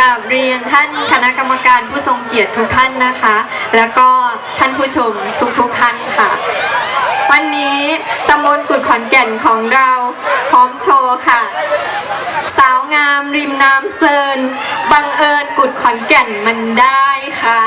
ราบเรียนท่านคณะกรรมการผู้ทรงเกียรติทุกท่านนะคะ แล้วก็ท่านผู้ชมทุกๆทท่านค่ะ วันนี้ตำบลกุดขอนแก่นของเราพร้อมโชว์ค่ะ สาวงามริมน้ำเซิน บังเอิญกุดขอนแก่นมันได้ค่ะ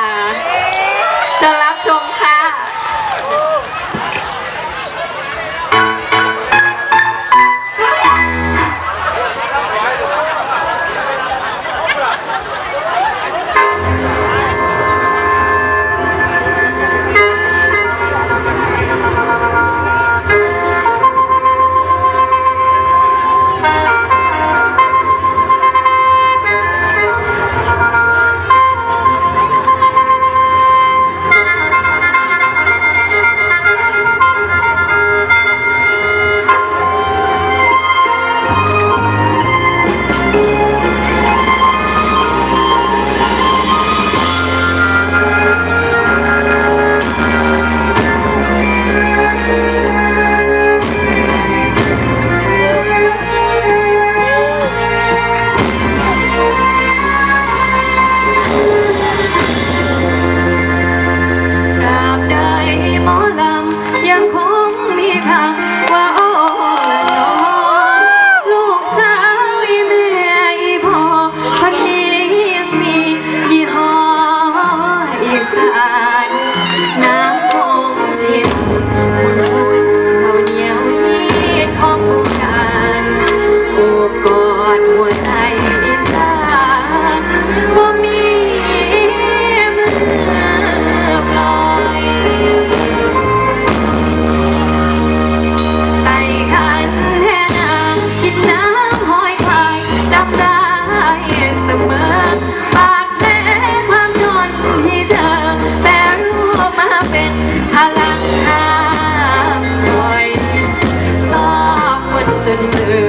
the